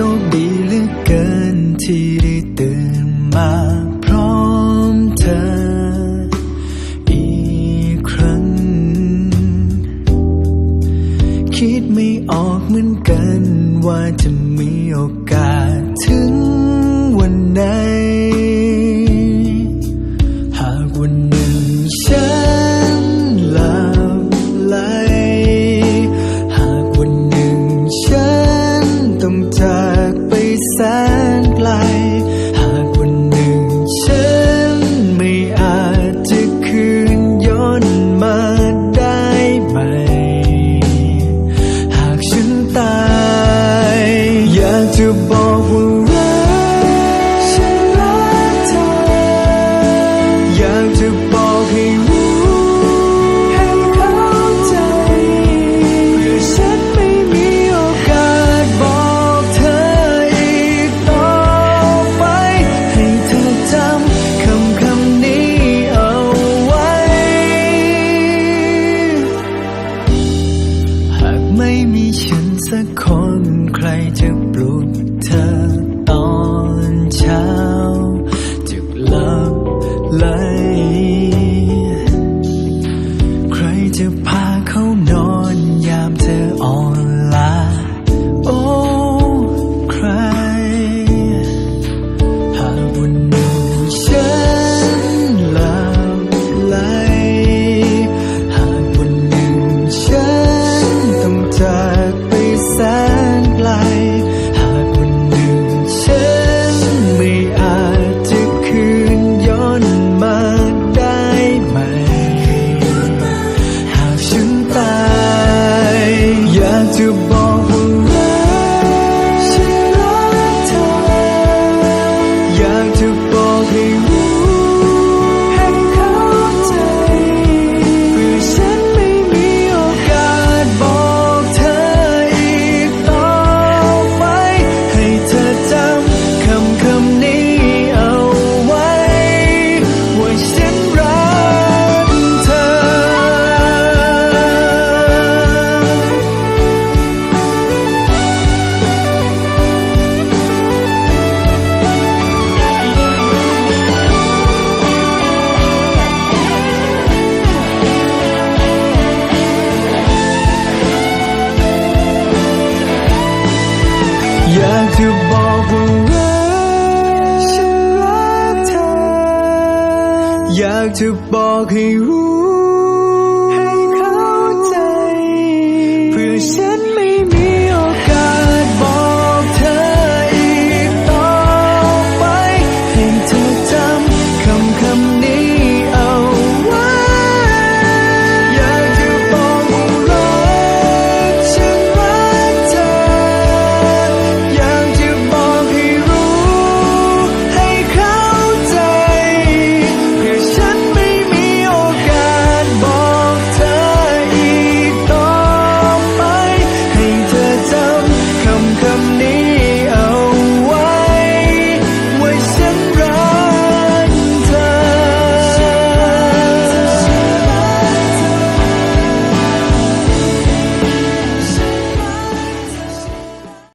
ชคดีเหลือเกินที่ได้ตื่นมาพร้อมเธอ อีกครั้ง คิดไม่ออกเหมือนกันว่าจะมีโอกาสถึงวันไหน หากวัน to to Paco, no. to born จะบอกว่ารักฉันรักเธอ อยากจะบอกให้รู้ ให้เข้าใจ เพื่อฉัน